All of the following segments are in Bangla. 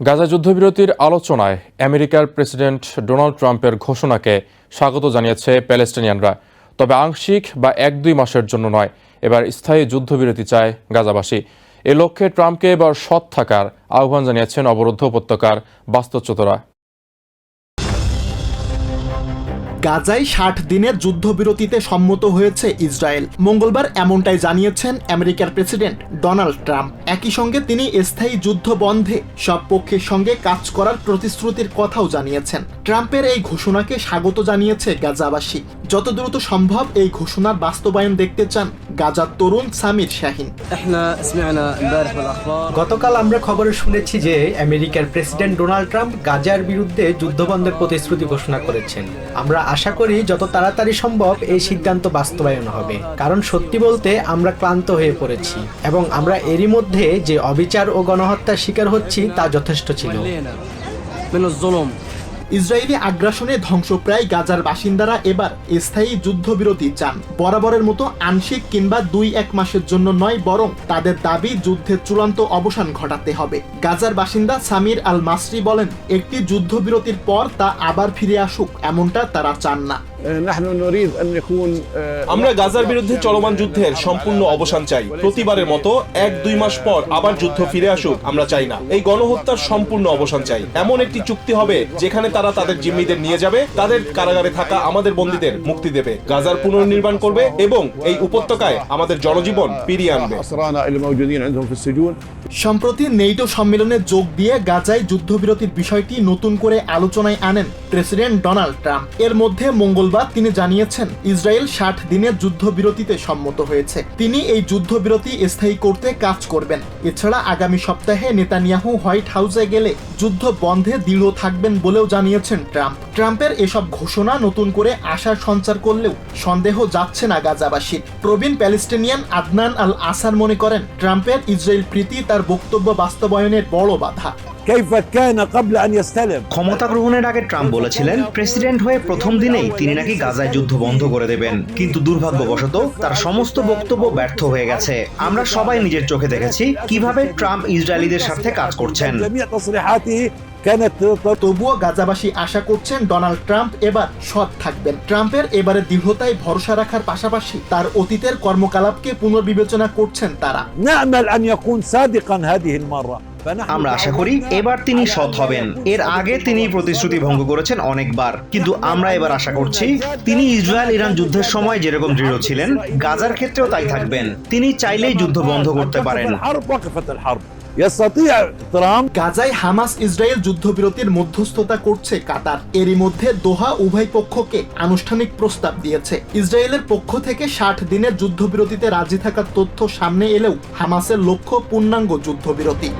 গাজা যুদ্ধবিরতির আলোচনায় আমেরিকার প্রেসিডেন্ট ডোনাল্ড ট্রাম্পের ঘোষণাকে স্বাগত জানিয়েছে প্যালেস্টিনিয়ানরা। তবে আংশিক বা এক দুই মাসের জন্য নয়, এবার স্থায়ী যুদ্ধবিরতি চায় গাজাবাসী। এ লক্ষ্যে ট্রাম্পকে এবার সৎ থাকার আহ্বান জানিয়েছেন অবরুদ্ধ উপত্যকার বাস্তুচ্যুতরা। গাজায় ষাট দিনের যুদ্ধবিরতিতে সম্মত হয়েছে ইসরায়েল। মঙ্গলবার এমনটাই জানিয়েছেন আমেরিকার প্রেসিডেন্ট ডোনাল্ড ট্রাম্প। একই সঙ্গে তিনি স্থায়ী যুদ্ধ বন্ধে সব পক্ষের সঙ্গে কাজ করার প্রতিশ্রুতির কথাও জানিয়েছেন। ট্রাম্পের এই ঘোষণাকে স্বাগত জানিয়েছে গাজাবাসী। যত দ্রুত সম্ভব এই ঘোষণার বাস্তবায়ন দেখতে চান গাজার তরুণ সামির শাহিন। গতকাল আমরা খবরে শুনেছি যে আমেরিকার প্রেসিডেন্ট ডোনাল্ড ট্রাম্প গাজার বিরুদ্ধে যুদ্ধবন্ধের প্রতিশ্রুতি ঘোষণা করেছেন। আমরা আশা করি যত তাড়াতাড়ি সম্ভব এই সিদ্ধান্ত বাস্তবায়ন হবে। কারণ সত্যি বলতে আমরা ক্লান্ত হয়ে পড়েছি। এবং আমরা এরই মধ্যে যে অবিচার ও গণহত্যার শিকার হচ্ছি তা যথেষ্ট ছিল। ইসরায়েলি আগ্রাসনে ধ্বংসপ্রায় গাজার বাসিন্দারা এবার স্থায়ী যুদ্ধবিরতি চান। বরাবরের মতো আংশিক কিংবা দুই এক মাসের জন্য নয়, বরং তাদের দাবি যুদ্ধের চূড়ান্ত অবসান ঘটাতে হবে। গাজার বাসিন্দা সামির আল মাসরি বলেন, একটি যুদ্ধবিরতির পর তা আবার ফিরে আসুক, এমনটা তারা চান না। আমরা গাজার বিরুদ্ধে চলমান যুদ্ধের সম্পূর্ণ অবসান চাই। প্রতিবারের মতো এক দুই মাস পর আবার যুদ্ধ ফিরে আসুক আমরা চাই না। এই গণহত্যার সম্পূর্ণ অবসান চাই। এমন একটি চুক্তি হবে যেখানে তারা তাদের জিম্মিদের নিয়ে যাবে তাদের কারাগারে থাকা আমাদের বন্দীদের মুক্তি দেবে গাজার পুনর্নির্মাণ করবে এবং এই উপত্যকায় আমাদের জনজীবন ফিরিয়ে আনবে। সম্প্রতি নেইটো সম্মেলনে যোগ দিয়ে গাজায় যুদ্ধবিরতির বিষয়টি নতুন করে আলোচনায় আনেন প্রেসিডেন্ট ডোনাল্ড ট্রাম্প। এর মধ্যে মঙ্গলবার তিনি জানিয়েছেন, ইসরায়েল ষাট দিনের যুদ্ধবিরতিতে সম্মত হয়েছে। তিনি এই যুদ্ধবিরতি স্থায়ী করতে কাজ করবেন। এছাড়া আগামী সপ্তাহে নেতানিয়াহু হোয়াইট হাউসে গেলে যুদ্ধ বন্ধে দৃঢ় থাকবেন বলেও জানিয়েছেন ট্রাম্প। ট্রাম্পের এসব ঘোষণা নতুন করে আশার সঞ্চার করলেও সন্দেহ যাচ্ছে না গাজাবাসীর। প্রবীণ প্যালেস্টিনিয়ান আদনান আল আসার মনে করেন, ট্রাম্পের ইসরায়েল প্রীতি তার তার বক্তব্য বাস্তবায়নের বড় বাধা। ক্ষমতা গ্রহণের আগে ট্রাম্প বলেছিলেন প্রেসিডেন্ট হয়ে প্রথম দিনেই তিনি নাকি গাজায় যুদ্ধ বন্ধ করে দেবেন। কিন্তু দুর্ভাগ্যবশত তার সমস্ত বক্তব্য ব্যর্থ হয়ে গেছে। আমরা সবাই নিজের চোখে দেখেছি কীভাবে ট্রাম্প ইসরায়েলিদের সাথে কাজ করছেন। তবুও গাজাবাসী আশা করছেন ডোনাল্ড ট্রাম্প এবার সৎ থাকবেন ট্রাম্পের এবারে দৃঢ়তায় ভরসা রাখার পাশাপাশি তার অতীতের কর্মকলাপকে পুনর্বিবেচনা করছেন তারা نامل ان يكون صادقا هذه المره فنحن আমরা আশা করি এবার তিনি সৎ হবেন। এর আগে তিনি প্রতিশ্রুতি ভঙ্গ করেছেন অনেকবার। কিন্তু আমরা এবার আশা করছি তিনি ইসরায়েল ইরান যুদ্ধের সময় যেরকম দৃঢ় ছিলেন, গাজার ক্ষেত্রেও তাই থাকবেন। তিনি চাইলেই যুদ্ধ বন্ধ করতে পারেন। গাজায় হামাস ইসরায়েল যুদ্ধবিরতির মধ্যস্থতা করছে কাতার। এরই মধ্যে দোহা উভয় পক্ষকে আনুষ্ঠানিক প্রস্তাব দিয়েছে। ইসরায়েলের পক্ষ থেকে ষাট দিনের যুদ্ধবিরতিতে রাজি থাকার তথ্য সামনে এলেও হামাসের লক্ষ্য পূর্ণাঙ্গ যুদ্ধবিরতি।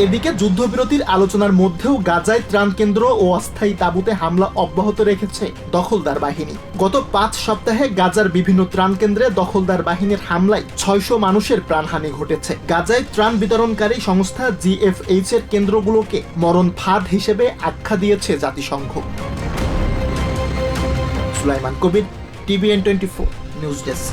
এদিকে যুদ্ধবিরতির আলোচনার মধ্যেও গাজায় ত্রাণ কেন্দ্র ও অস্থায়ী তাঁবুতে হামলা অব্যাহত রেখেছে দখলদার বাহিনী। গত পাঁচ সপ্তাহে গাজার বিভিন্ন ত্রাণ কেন্দ্রে দখলদার বাহিনীর হামলায় ছয়শো মানুষের প্রাণহানি ঘটেছে। গাজায় ত্রাণ বিতরণকারী সংস্থা জিএফএইচ এর কেন্দ্রগুলোকে মরণ ফাঁদ হিসেবে আখ্যা দিয়েছে জাতিসংঘ। Sulaiman Kabir, TVN twenty four, news desk.